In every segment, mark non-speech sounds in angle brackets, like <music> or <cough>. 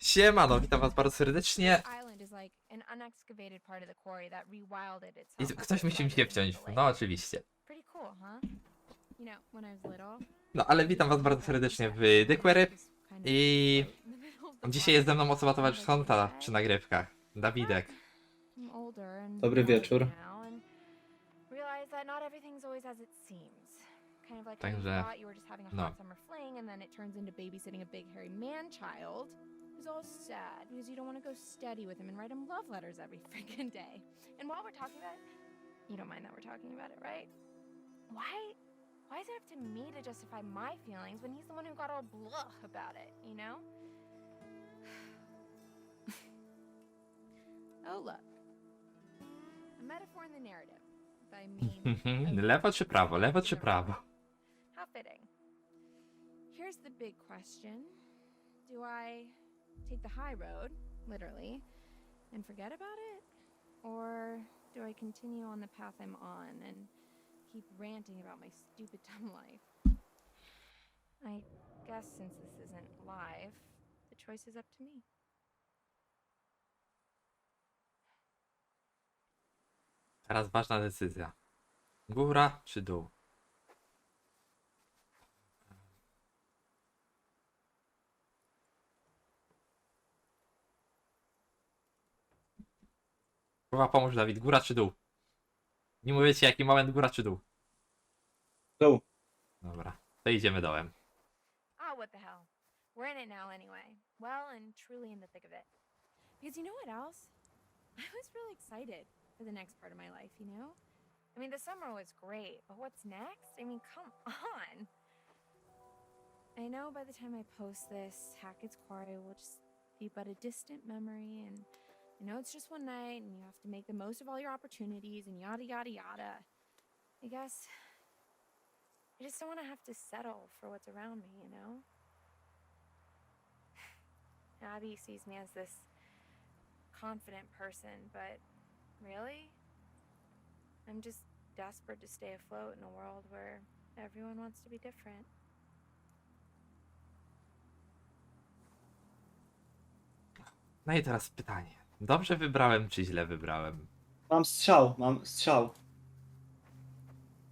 Siemano, witam was bardzo serdecznie. I ktoś musi mi się wciąć. No oczywiście. No ale witam was bardzo serdecznie w Dykwery. I <laughs> dzisiaj jest ze mną osoba towarzysząca przy nagrywkach. Dawidek. Dobry wieczór. Także, no. Hot summer fling and then it turns into babysitting a big hairy man child who's all sad because you don't want to go steady with him and write him love letters every <laughs> freaking day. And while we're talking about it, you don't mind that we're talking about it, right? Why why is it up to me to justify my feelings when he's the one who got all blah about it, you know? <sighs> oh look. A metaphor in the narrative. I mean Lewo czy prawo? Lewo czy prawo? how fitting. Here's the big question Do I take the high road, literally, and forget about it? Or do I continue on the path I'm on and keep ranting about my stupid <laughs> dumb life? I guess since this isn't live, the choice is up to me. Teraz ważna decyzja. Góra czy dół? Kurwa, pomóż Dawid, góra czy dół? Nie mówię ci jaki moment, góra czy dół. Dół. Dobra, to idziemy dołem. Ah, what the hell. We're in it now anyway. Well and truly in the thick of it. Because you know what else? <laughs> I was really excited for the next part of my life, you know? I mean, the summer was great, but what's next? I mean, come <laughs> on. I know by the time I post this, Hackett's Quarry will just be but a distant memory, and I know it's just one night, and you have to make the most of all your opportunities, and yada, yada, yada. I guess I just don't want to have to settle for what's around me, you know? <sighs> Abby sees me as this confident person, but really? I'm just desperate to stay afloat in a world where everyone wants to be different. No i teraz pytanie. Dobrze wybrałem, czy źle wybrałem? Mam strzał, mam strzał.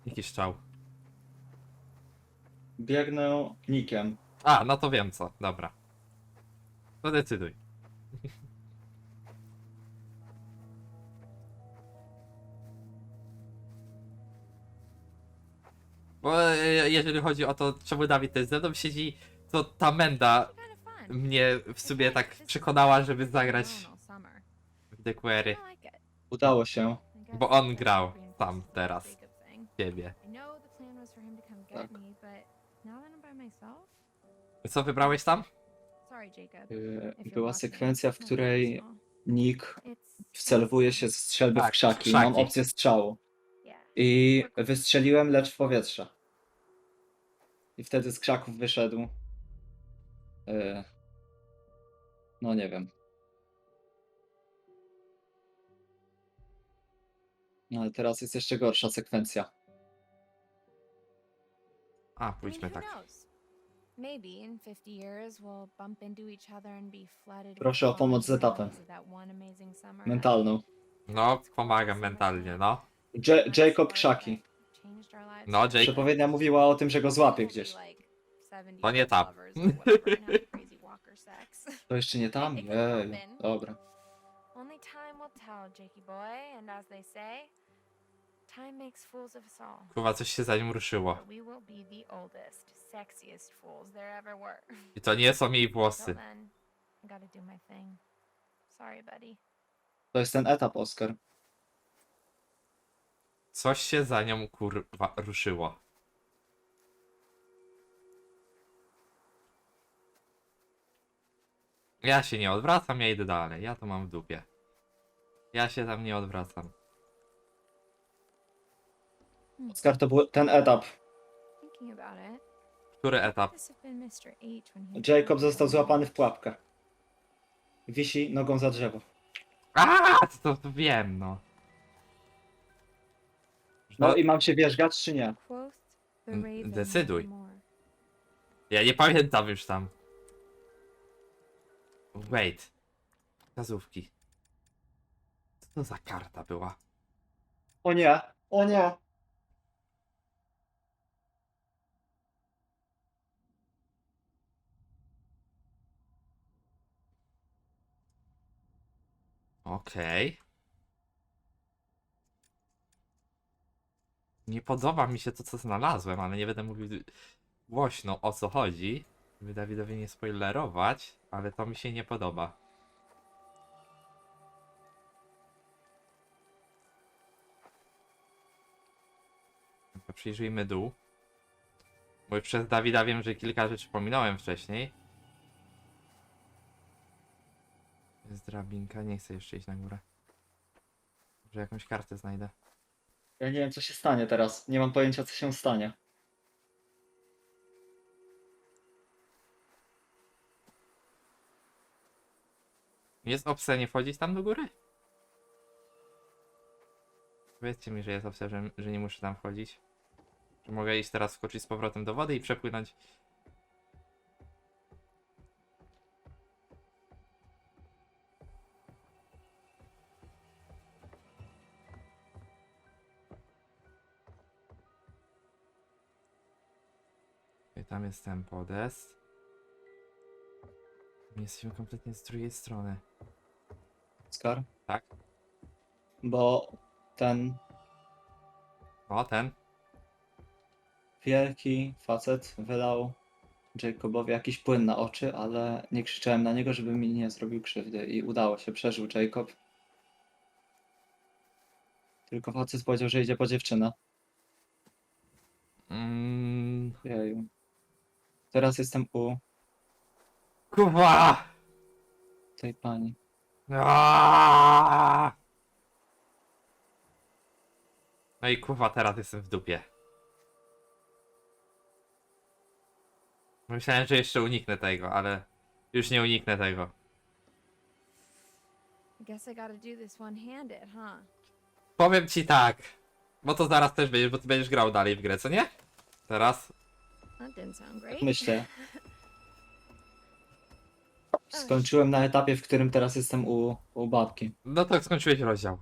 Jaki strzał? Biegnę nikiem. A, no to wiem co, dobra. To decyduj. <laughs> Bo e, jeżeli chodzi o to, czemu Dawid też ze mną siedzi, to ta Menda mnie w sobie tak przekonała, żeby zagrać W Query. Udało się. Bo on grał tam teraz. Ciebie. Tak. Co wybrałeś tam? Yy, you're Była sekwencja, w not której. Nick wcelowuje się z strzelby w Tak, krzaki. krzaki. Mam opcję strzału. I wystrzeliłem, lecz w powietrze. I wtedy z krzaków wyszedł. Yy, No nie wiem. No ale teraz jest jeszcze gorsza sekwencja. A, I mean, pójdźmy who tak. knows? Maybe in 50 years we'll bump into each other and be flooded with Proszę o pomoc z etapem. memories of that one amazing summer. Mentalną. No, pomagam mentalnie, no. Ja- Jacob krzaki. Changed our lives No. Jake- Przepowiednia mówiła o tym, że go złapie gdzieś. like 70 To nie tam. To jeszcze nie tam? Happen. dobra. Time will tell, Jakey boy, and as they say, time makes fools of us all. Kurwa, coś się za nim ruszyło. But we will be the oldest, sexiest fools there ever were. I to nie są jej Till włosy. then, I gotta do my thing. Sorry, buddy. To jest ten etap, Oskar. Coś się za nią kurwa ruszyło. Ja się nie odwracam, ja idę dalej. Ja to mam w dupie. Ja się tam nie odwracam. Oskar, to był ten etap. Thinking about it, Który etap? this have been Mr. H when he Jacob został złapany w pułapkę. Wisi nogą za drzewo. A, to, to wiem, no. No i mam się wierzgać, czy nie? Quoth the Mm, raven decyduj. Ja nie pamiętam już tam. Wait. Wskazówki. Co to za karta była? O nie, o nie. Okej. Nie podoba mi się to, co znalazłem, ale nie będę mówił głośno o co chodzi. By Dawidowi nie spoilerować, ale to mi się nie podoba. Przyjrzyjmy dół. Bo przez Dawida wiem, że kilka rzeczy pominąłem wcześniej. Jest drabinka, nie chcę jeszcze iść na górę. Może jakąś kartę znajdę. Ja nie wiem, co się stanie teraz. Nie mam pojęcia, co się stanie. Jest opcja nie wchodzić tam do góry? Powiedzcie mi, że jest opcja, że, że nie muszę tam wchodzić. Że mogę iść teraz skoczyć z powrotem do wody i przepłynąć. I tam jest ten podest. My Jesteśmy kompletnie z drugiej strony. Skar? Tak? Bo ten O, ten. Wielki facet wylał Jacobowi jakiś płyn na oczy, ale nie krzyczałem na niego, żeby mi nie zrobił krzywdy i udało się, przeżył Jacob. Tylko facet powiedział, że idzie po dziewczynę. Mm, Jeju. Teraz jestem u Kurwa! tej pani. Aaaa! No i kurwa, teraz jestem w dupie. Myślałem, że jeszcze uniknę tego, ale już nie uniknę tego. I guess I gotta do this one-handed, huh? Powiem ci tak, bo to zaraz też będziesz, bo ty będziesz grał dalej w grę, co nie? Teraz? That didn't sound great. Myślę. <laughs> Skończyłem na etapie, w którym teraz jestem u, u babki. No to skończyłeś rozdział.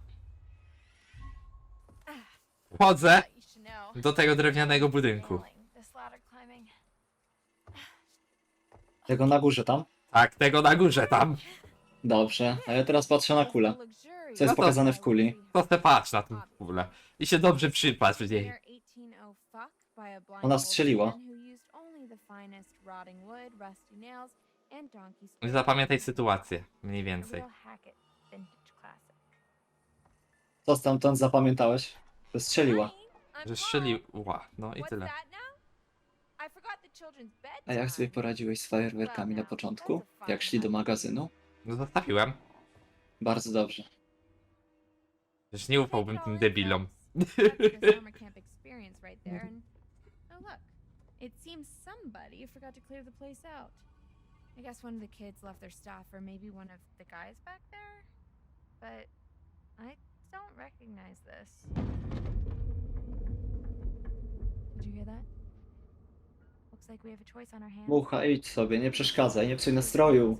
You should know. do tego drewnianego budynku. Tego na górze tam? Tak, tego na górze tam. Dobrze, a ja teraz patrzę na kulę. Co No jest to- pokazane w kuli? To se patrz na tą kulę. I się dobrze przypatrz w niej. Ona strzeliła. Zapamiętaj sytuację, mniej więcej. Co stamtąd zapamiętałeś? Że strzeliła. Że strzeliła, no i tyle. A jak sobie poradziłeś z fajerwerkami na początku? Jak szli do magazynu? No zostawiłem. Bardzo dobrze. Przecież nie ufałbym tym debilom. Oh look, it seems somebody forgot to clear the place out. I guess one of the kids left their stuff, or maybe one of the guys back there. But I don't recognize this. Did you hear that? Looks like we have a choice on our hands. Mucha, idź sobie, nie przeszkadzaj, nie psuj nastroju.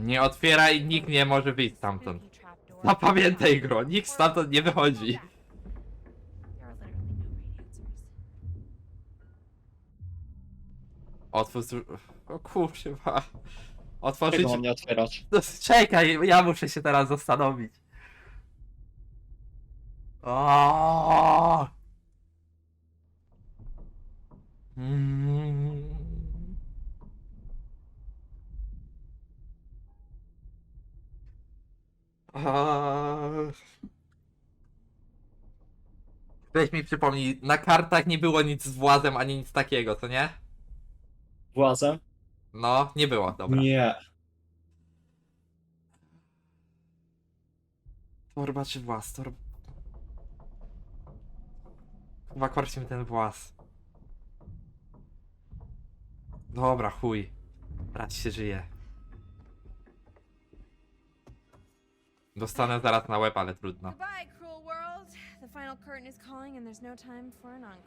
Nie otwieraj, nikt nie może wyjść stamtąd. Trapdoor. Zapamiętaj gro, nikt stamtąd nie wychodzi. Otwórz... O kurwa. Otworzyć... Czego mam nie otwierać? No, czekaj, ja muszę się teraz zastanowić. O! Mm. A. Weź mi przypomnij, na kartach nie było nic z włazem ani nic takiego, co nie? Włazem? No, nie było, dobra. Nie. Torba czy włas? Torba... Chyba korci mi ten włas. Dobra, chuj. Brać się żyje. Dostanę zaraz na łeb, ale trudno. Goodbye, final curtain is calling and there's no time for an encore.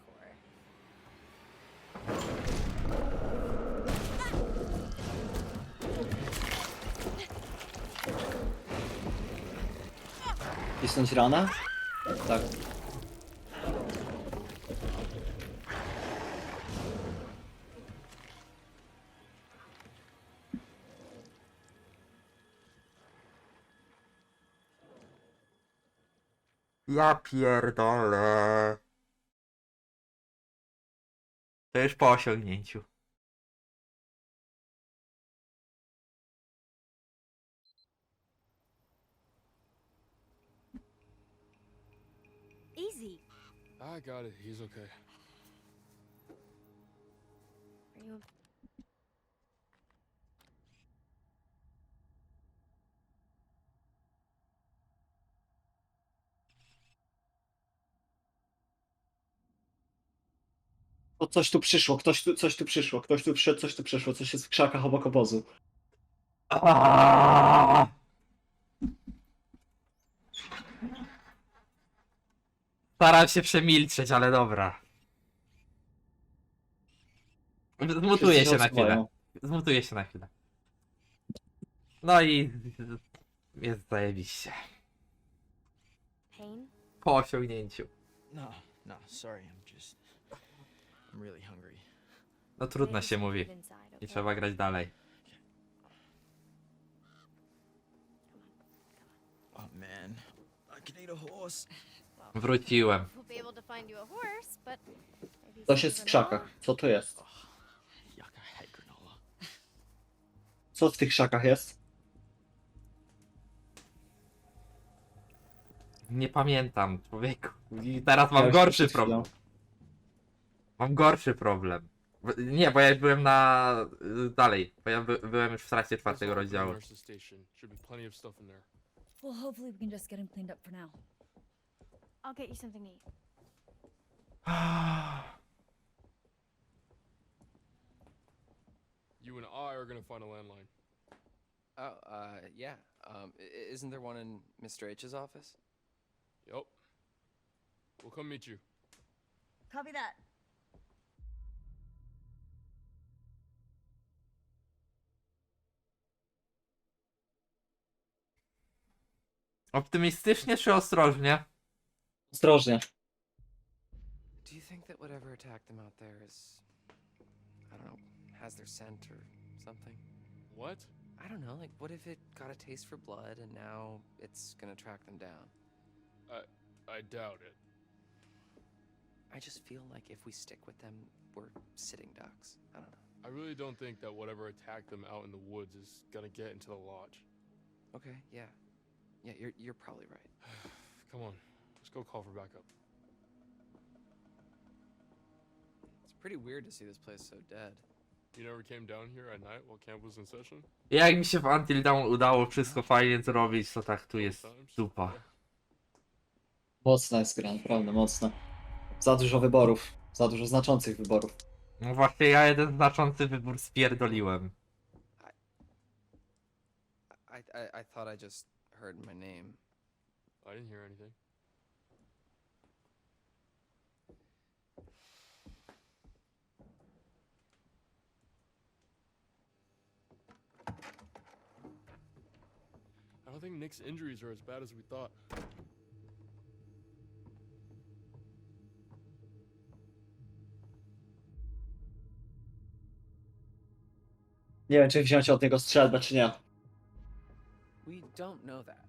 Pisnąć rana? Ah! Ja pierdolę. To już po osiągnięciu. Easy. I got it. He's okay. Are you O, coś tu przyszło, ktoś tu, coś tu przyszło, ktoś tu przyszedł, coś tu przyszło, coś jest w krzakach obok obozu. Aaaa! Staram się przemilczeć, ale dobra. Zmutuję Wszyscy się na chwilę. Zmutuję się na chwilę. No i jest zajebiście. pain? Po osiągnięciu. No, no, sorry, I'm just. I'm really hungry. No trudno się mówi. I trzeba grać dalej. Oh man, I can eat a horse. <laughs> Wróciłem. We'll be able to find you a horse, but maybe Coś some jest w krzakach. Co to jest? Yuck, I hate granola. Co w tych krzakach jest? Nie pamiętam, człowieku. I teraz mam Ja już gorszy przed chwilą. problem. Mam gorszy problem. Nie, bo ja byłem na. y, dalej. Bo ja by, byłem już w trakcie czwartego rozdziału. Well, hopefully we can just get him cleaned up for now. I'll get you something to eat. <sighs> You and I are gonna find a landline. Oh, uh, yeah. Um, i- i- isn't there one in Mr. H's office? Yep. We'll come meet you. Copy that. Optymistycznie czy ostrożnie? Ostrożnie. Do you think that whatever attacked them out there is, I don't know, has their scent or something? What? I don't know. Like, what if it got a taste for blood and now it's gonna track them down? I doubt it. I just feel like if we stick with them, we're sitting ducks. I don't know. I really don't think that whatever attacked them out in the woods is gonna get into the lodge. Okay, yeah, yeah. You're you're probably right. <sighs> Come on, let's go call for backup. It's pretty weird to see this place so dead. You never came down here at night while camp was in session? Jak mi się w Until Dawn udało wszystko fajnie zrobić, to tak tu jest dupa. Mocna jest gra, naprawdę mocna. Za dużo wyborów. Za dużo znaczących wyborów. No właśnie ja jeden znaczący wybór spierdoliłem. I I, I thought I just heard my name. I didn't hear anything. I don't think Nick's injuries are as bad as we thought. Nie wiem, czy wziąć od niego strzelbę, czy nie. We don't know that.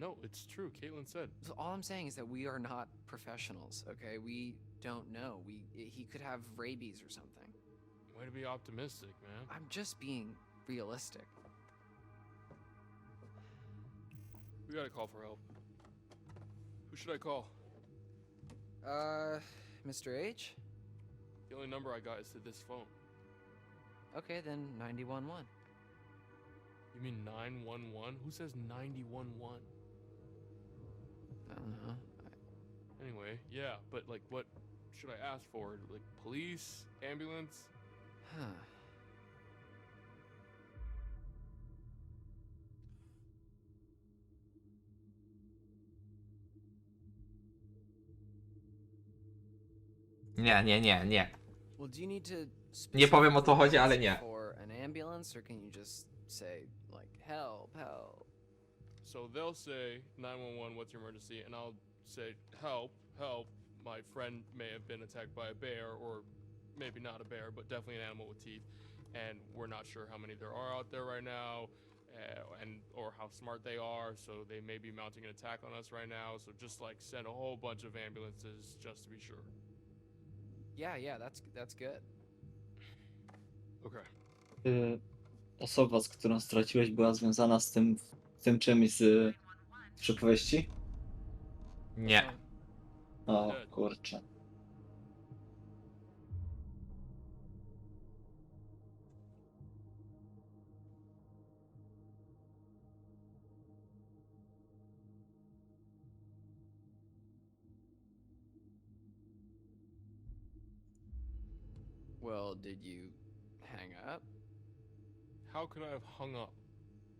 No, it's true. Caitlin said. So all I'm saying is that we are not professionals, okay? We don't know. We he could have rabies or something. Way to be optimistic, man. I'm just being realistic. We gotta call for help. Who should I call? Uh, Mr. H? The only number I got is to this phone. Okay, then 911. You mean 911? Who says 911? I don't know. Anyway, yeah, but like, what should I ask for? Like, police? Ambulance? Huh. Nie, nie, nie, nie. Well, do you need to Nie powiem, o co chodzi, ale nie. For an ambulance, or can you just say like help, help? So So they'll say 911, what's your emergency? And I'll say, help, help. My friend may have been attacked by a bear, or maybe not a bear, but definitely an animal with teeth. And we're not sure how many there are out there right now, uh, and or how smart they are. So they may be mounting an attack on us right now. So just like send a whole bunch of ambulances just to be sure. Yeah, yeah, that's that's good. Okay. Y, osoba, z którą straciłeś, była związana z tym, z tym czymś z przypowieści? Nie. O kurczę. Well, did you? How could I have hung up?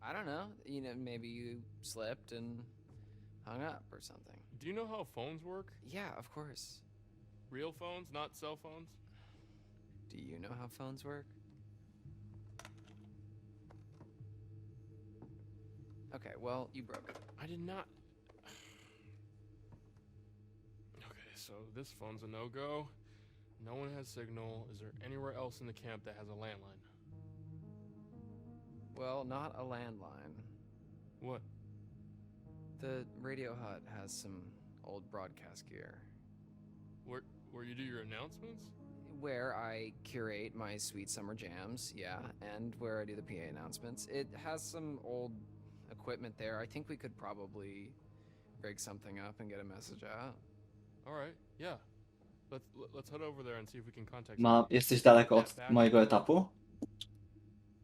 I don't know. You know, maybe you slipped and hung up or something. Do you know how phones work? Yeah, of course. Real phones, not cell phones? Do you know how phones work? Okay, well, you broke it. I did not. Okay, so this phone's a no go. No one has signal. Is there anywhere else in the camp that has a landline? Well, not a landline. What? The radio hut has some old broadcast gear Where where you do your announcements? where I curate my sweet summer jams, yeah, and where I do the PA announcements. It has some old equipment there. I think we could probably rig something up and get a message out. All right, yeah. Let's let- let's head over there and see if we can contact. Ma, jesteś daleko od mojego etapu?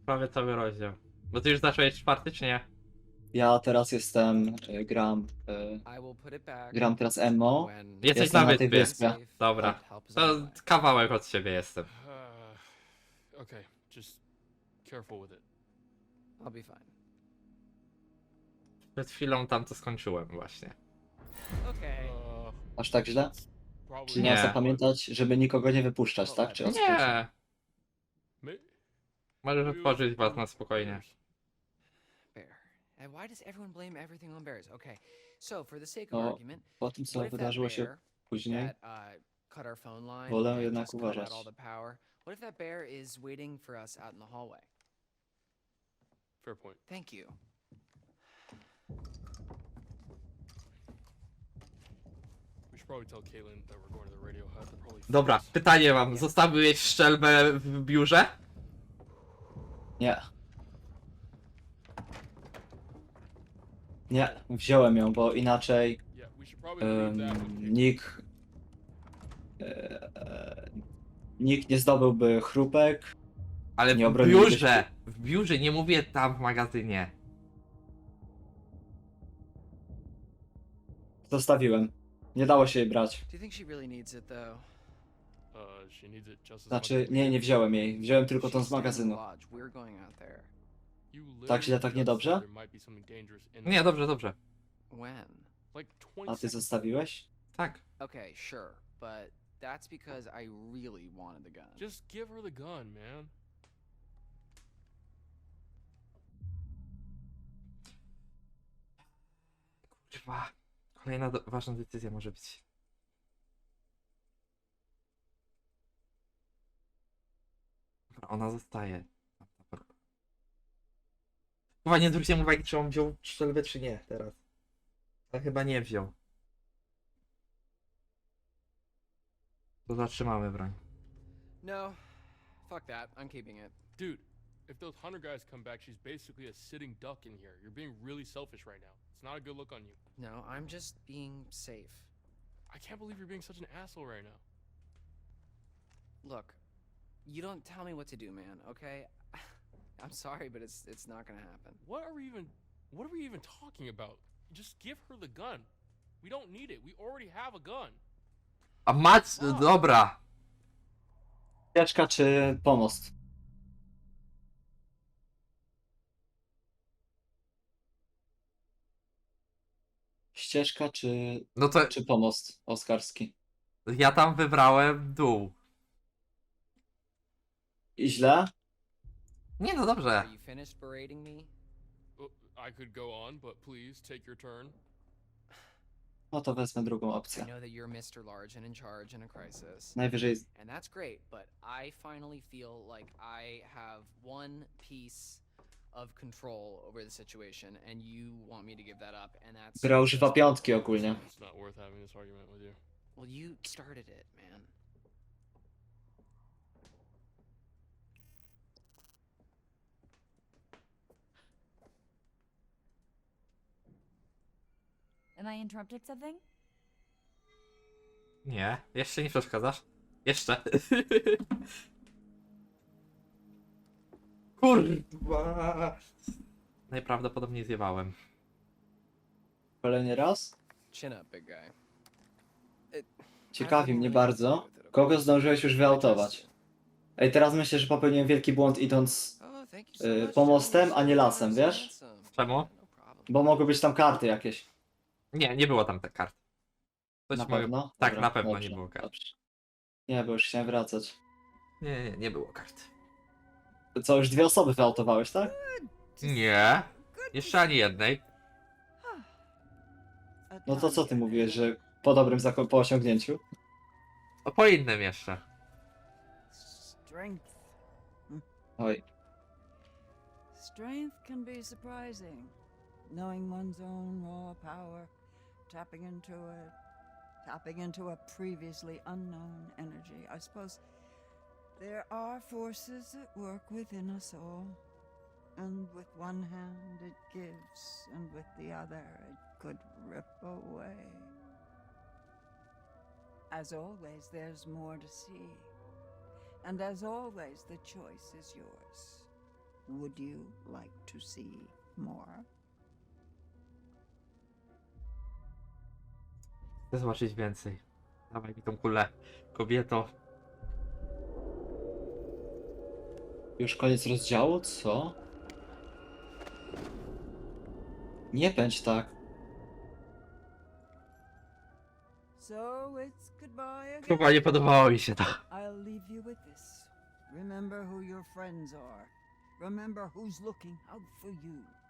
Prawie cały rozdział. Bo ty już zacząłeś czwarty, czy nie? Ja teraz jestem, y, gram, y, gram teraz when Jesteś Jestem na na tej wyspie. wyspie. Dobra. To kawałek od siebie jestem. Uh, okay, just careful with it. I'll be fine. Przed chwilą tam to skończyłem właśnie. Okay. Uh, Aż tak źle? probably Czyli Nie. mam zapamiętać, żeby nikogo nie wypuszczać, tak? Czy o co chodzi? Nie, możesz otworzyć was na spokojnie. Why does everyone blame everything on bears? Okay, so for the sake of No, argument, Po tym, co what if that wydarzyło się bear później, that uh, cut our phone line Wolę and jednak just cut out uważać. all the power? What if that bear is waiting for us out in the hallway? Fair point. Thank you. We should probably tell Caitlin that we're going to the radio hut. They're probably Dobra, pytanie mam. Zostawiłeś szczelbę w biurze? nie. Nie, wziąłem ją, bo inaczej Caitlin. nikt, e, e, nikt nie zdobyłby chrupek. Ale Nie w biurze. W biurze, nie mówię tam w magazynie. Zostawiłem. Nie dało się jej brać. Uh, Znaczy, nie, nie wziąłem jej. Wziąłem tylko tą z magazynu. Tak źle, tak niedobrze? Nie, dobrze, dobrze. When? Like 20 A ty zostawiłeś? Tak. Okay, sure, but that's because I really wanted the gun. Just give her the gun, man. Kurwa. Kolejna do- ważna decyzja może być. Dobra, ona zostaje. Chyba nie zwróciłem uwagi, czy on wziął strzelbę, czy nie teraz. Ale chyba nie wziął. To zatrzymamy broń. No, fuck that. I'm keeping it. Dude, if those hunter guys come back, she's basically a sitting duck in here. You're being really selfish right now. It's not a good look on you. No, I'm just being safe. I can't believe you're being such an asshole right now. Look, you don't tell me what to do, man. Okay? I'm sorry, but it's it's not gonna happen. What are we even what are we even talking about? Just give her the gun. We don't need it. We already have a gun. A Wow. dobra. Ścieżka czy pomost? Ścieżka czy, No to czy pomost oskarski? ja tam wybrałem dół. I źle? Nie, no dobrze. Are you finished berating me? I could go on, but please take your turn. No to wezmę drugą I opcję. know that you're Mr. Large and in charge in a crisis. Najwyżej And that's great, but I finally feel like I have one piece of control over the situation, and you want me to give that up, and that's. gra używa just- piątki ogólnie. It's not worth having this argument with you. Well, you started it, man. Am I interrupted something? Nie, jeszcze nie przeszkadzasz? Jeszcze. Kurwa. Najprawdopodobniej zjebałem. Kolejny raz? Chin up, big guy. Ciekawi mnie bardzo, kogo zdążyłeś już wyautować. Ej, teraz myślę, że popełniłem wielki błąd idąc, y, pomostem, a nie lasem, wiesz? Czemu? Bo mogły być tam karty jakieś. Nie, nie było tam te kart. Ktoś na mogę- pewno? Tak, Dobra, na pewno dobrze, nie było kart. dobrze. Nie, bo już chciałem wracać. Nie, nie, nie było kart. Co, już dwie osoby wyautowałeś, tak? Nie. Jeszcze ani jednej. No to co ty mówiłeś, że po dobrym zako- po osiągnięciu? O, po innym jeszcze. Strength. Oj, Strength can be surprising. Knowing one's own raw power, tapping into it, tapping into a previously unknown energy. I suppose there are forces at work within us all. And with one hand it gives, and with the other it could rip away. As always, there's more to see. And as always, the choice is yours. Would you like to see more? Chcę zobaczyć więcej. Dawaj mi tą kulę. Kobieto. już koniec rozdziału? Co? Nie pędź tak. So it's goodbye again. Chyba nie podobało mi się to. I'll leave you with this. Remember who your friends are. Remember who's looking out for you.